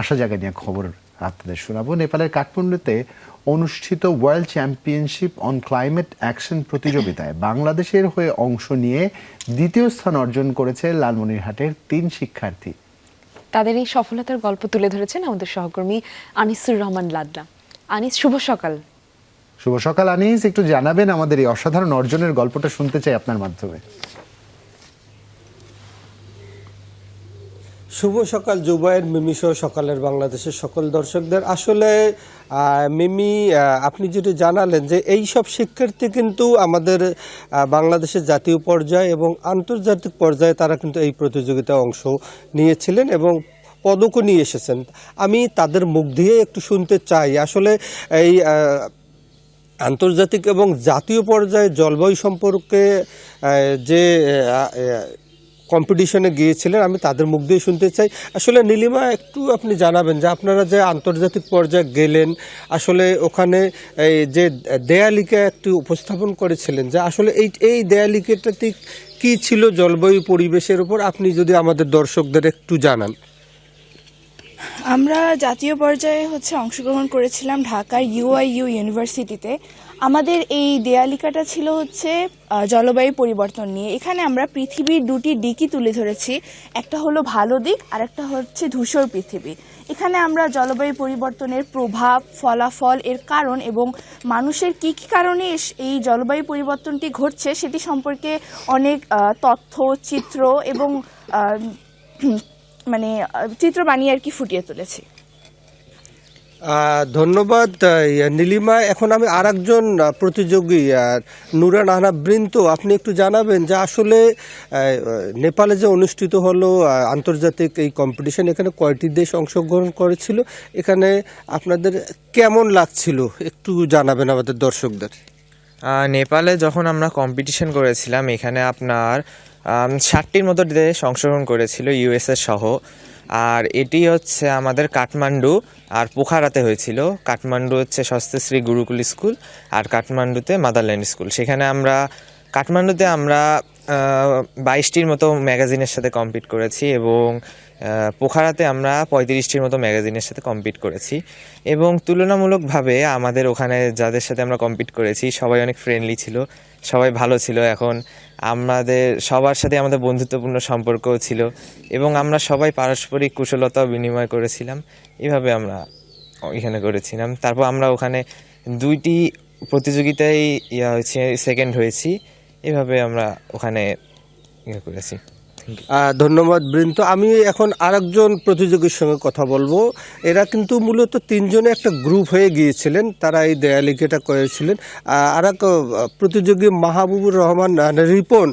আশা জায়গা নিয়ে খবর আপনাদের শোনাবো। নেপালের কাঠমান্ডুতে অনুষ্ঠিত world championship on climate action প্রতিযোগিতায় বাংলাদেশের হয়ে অংশ নিয়ে দ্বিতীয় স্থান অর্জন করেছে লালমনিরহাটের তিন শিক্ষার্থী। তাদের এই সফলতার গল্প তুলে ধরেছেন আমাদের সহকর্মী আনিসুর রহমান লাদনা আনিস শুভ সকাল। শুভ সকাল আনিস। একটু জানাবেন আমাদের এই অসাধারণ অর্জনের গল্পটা শুনতে চাই আপনার মাধ্যমে। শুভ সকাল, জুবাইর মিমি সহ সকালের বাংলাদেশের সকল দর্শকদের। আসলে মিমি আপনি যেটি জানালেন যে এই সব শিক্ষার্থী কিন্তু আমাদের বাংলাদেশের জাতীয় পর্যায়ে এবং আন্তর্জাতিক পর্যায়ে তারা কিন্তু এই প্রতিযোগিতায় অংশ নিয়েছিলেন এবং পদকও নিয়ে এসেছেন। আমি তাদের মুখ দিয়ে একটু শুনতে চাই। আসলে এই আন্তর্জাতিক এবং জাতীয় পর্যায়ে জলবায়ু সম্পর্কে যে কম্পিটিশনে গিয়েছিলেন, আমি তাদের মুখ দিয়ে শুনতে চাই। আসলে নীলিমা, একটু আপনি জানাবেন যে আপনারা যে আন্তর্জাতিক পর্যায়ে গেলেন, আসলে ওখানে এই যে দেয়ালিকা একটি উপস্থাপন করেছিলেন, যে আসলে এই এই দেয়ালিকাটাতে কী ছিল জলবায়ু পরিবেশের উপর? আপনি যদি আমাদের দর্শকদের একটু জানান। আমরা জাতীয় পর্যায়ে হচ্ছে অংশগ্রহণ করেছিলাম ঢাকার ইউআইইউ ইউনিভার্সিটিতে আমাদের এই দেয়ালিকাটা ছিল হচ্ছে জলবায়ু পরিবর্তন নিয়ে। এখানে আমরা পৃথিবীর দুটি দিকই তুলে ধরেছি। একটা হলো ভালো দিক আর একটা হচ্ছে ধূসর পৃথিবী। এখানে আমরা জলবায়ু পরিবর্তনের প্রভাব, ফলাফল, এর কারণ এবং মানুষের কী কী কারণে এই জলবায়ু পরিবর্তনটি ঘটছে সেটি সম্পর্কে অনেক তথ্য, চিত্র এবং মানে চিত্র বানিয়ে আর কি ফুটিয়ে তুলেছি। ধন্যবাদ নীলিমা। এখন আমি আর একজন প্রতিযোগী নুরা নুরান আহনা বৃন্ত আপনি একটু জানাবেন যে আসলে নেপালে যে অনুষ্ঠিত হলো আন্তর্জাতিক এই কম্পিটিশন এখানে কয়টি দেশ অংশগ্রহণ করেছিল? এখানে আপনাদের কেমন লাগছিল? একটু জানাবেন আমাদের দর্শকদের। নেপালে যখন আমরা কম্পিটিশন করেছিলাম, এখানে আপনার ষাটটির মতো দেশ অংশগ্রহণ করেছিল, ইউএসএ সহ। আর এটি হচ্ছে আমাদের কাঠমান্ডু, আর পোখারাতে হয়েছিল। কাঠমান্ডু হচ্ছে স্বস্তিশ্রী গুরুকুল স্কুল, আর কাঠমান্ডুতে মাদারল্যান্ড স্কুল। সেখানে আমরা কাঠমান্ডুতে আমরা বাইশটির মতো ম্যাগাজিনের সাথে কম্পিট করেছি এবং পোখারাতে আমরা পঁয়ত্রিশটির মতো ম্যাগাজিনের সাথে কম্পিট করেছি। এবং তুলনামূলকভাবে আমাদের ওখানে যাদের সাথে আমরা কম্পিট করেছি, সবাই অনেক ফ্রেন্ডলি ছিল, সবাই ভালো ছিল এখন। আমাদের, সবার সাথে আমাদের বন্ধুত্বপূর্ণ সম্পর্কও ছিল এবং আমরা সবাই পারস্পরিক কুশলতাও বিনিময় করেছিলাম। এভাবে আমরা এখানে করেছিলাম। তারপর আমরা ওখানে দুইটি প্রতিযোগিতায়, ইয়া সেকেন্ড হয়েছি। এভাবে আমরা ওখানে ইয়ে করেছি। ধন্যবাদ বৃন্দ। আমি এখন আরেকজন প্রতিযোগীর সঙ্গে কথা বলব। এরা কিন্তু মূলত তিনজনে একটা গ্রুপ হয়ে গিয়েছিলেন। তারা এই দেয়ালিকাটা করেছিলেন। আর এক প্রতিযোগী মাহবুবুর রহমান রিপন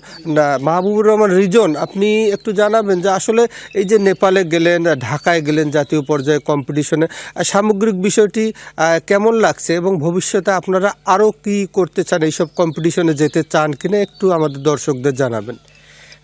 মাহবুবুর রহমান রিজন, আপনি একটু জানাবেন যে আসলে এই যে নেপালে গেলেন ঢাকায় গেলেন জাতীয় পর্যায়ে কম্পিটিশনে সামগ্রিক বিষয়টি কেমন লাগছে এবং ভবিষ্যতে আপনারা আরও কি করতে চান, এইসব কম্পিটিশনে যেতে চান কিনা একটু আমাদের দর্শকদের জানাবেন।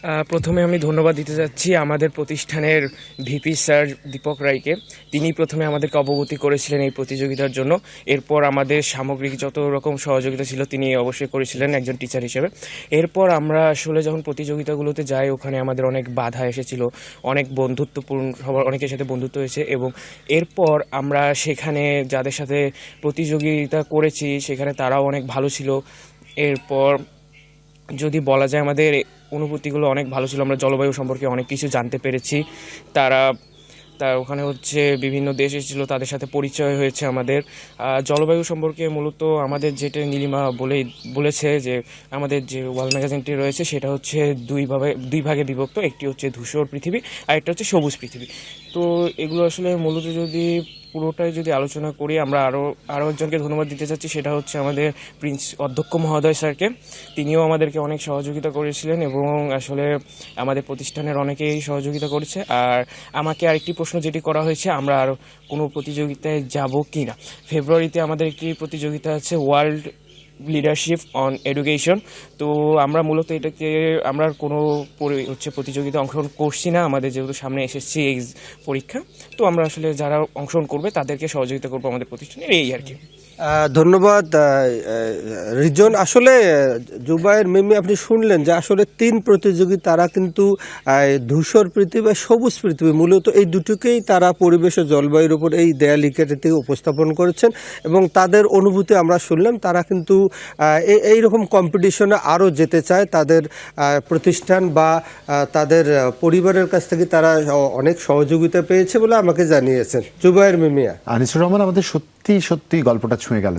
প্রথমে আমি ধন্যবাদ দিতে যাচ্ছি আমাদের প্রতিষ্ঠানের ভিপি স্যার দীপক রায়কে। তিনি প্রথমে আমাদেরকে অবগতি করেছিলেন এই প্রতিযোগিতার জন্য। এরপর আমাদের সামগ্রিক যত রকম সহযোগিতা ছিল, তিনি অবশ্যই করেছিলেন একজন টিচার হিসেবে। এরপর আমরা আসলে যখন প্রতিযোগিতাগুলোতে যাই, ওখানে আমাদের অনেক বাধা এসেছিল, অনেক বন্ধুত্বপূর্ণ সবার, অনেকের সাথে বন্ধুত্ব হয়েছে এবং এরপর আমরা সেখানে যাদের সাথে প্রতিযোগিতা করেছি, সেখানে তারাও অনেক ভালো ছিল। এরপর যদি বলা যায় আমাদের অনুভূতিগুলো অনেক ভালো ছিল। আমরা জলবায়ু সম্পর্কে অনেক কিছু জানতে পেরেছি। তারা তার ওখানে হচ্ছে বিভিন্ন দেশ এসেছিল, তাদের সাথে পরিচয় হয়েছে আমাদের। জলবায়ু সম্পর্কে মূলত আমাদের যেটা নীলিমা বলে, বলেছে যে, আমাদের যে ওয়ার্ল্ড ম্যাগাজিনটি রয়েছে, সেটা হচ্ছে দুইভাবে দুই ভাগে বিভক্ত। একটি হচ্ছে ধূসর পৃথিবী, আর একটা হচ্ছে সবুজ পৃথিবী। তো এগুলো আসলে মূলত যদি পুরোটাই যদি আলোচনা করি, আমরা আরও আরও একজনকে ধন্যবাদ দিতে চাচ্ছি, সেটা হচ্ছে আমাদের প্রিন্স অধ্যক্ষ মহোদয় স্যারকে। তিনিও আমাদেরকে অনেক সহযোগিতা করেছিলেন এবং আসলে আমাদের প্রতিষ্ঠানের অনেকেই সহযোগিতা করেছে। আর আমাকে আরেকটি প্রশ্ন যেটি করা হয়েছে, আমরা আর কোনো প্রতিযোগিতায় যাব কি না ফেব্রুয়ারিতে আমাদের একটি প্রতিযোগিতা আছে, ওয়ার্ল্ড লিডারশিপ অন এডুকেশন তো আমরা মূলত এটাকে, আমরা কোনো হচ্ছে প্রতিযোগিতা অংশগ্রহণ করছি না। আমাদের যেহেতু সামনে এসেছি এই পরীক্ষা, তো আমরা আসলে যারা অংশগ্রহণ করবে তাদেরকে সহযোগিতা করব আমাদের প্রতিষ্ঠানের, এই আর কি। ধন্যবাদ রিজন। আসলে আহ, জুবাইর মিমি আপনি শুনলেন যে আসলে তিন প্রতিযোগী তারা কিন্তু ধূসর পৃথিবী বা সবুজ পৃথিবী মূলত এই দুটোকেই তারা পরিবেশ ও জলবায়ুর উপর এই দেয়ালিকাটি থেকে উপস্থাপন করেছেন এবং তাদের অনুভূতি আমরা শুনলাম। তারা কিন্তু এই- রকম কম্পিটিশনে আরও যেতে চায়। তাদের প্রতিষ্ঠান বা তাদের পরিবারের কাছ থেকে তারা অনেক সহযোগিতা পেয়েছে বলে আমাকে জানিয়েছেন। জুবাইর মিমিয়া। আনিসুর রহমান আমাদের সত্যি সত্যি গল্পটা ছুঁয়ে গেল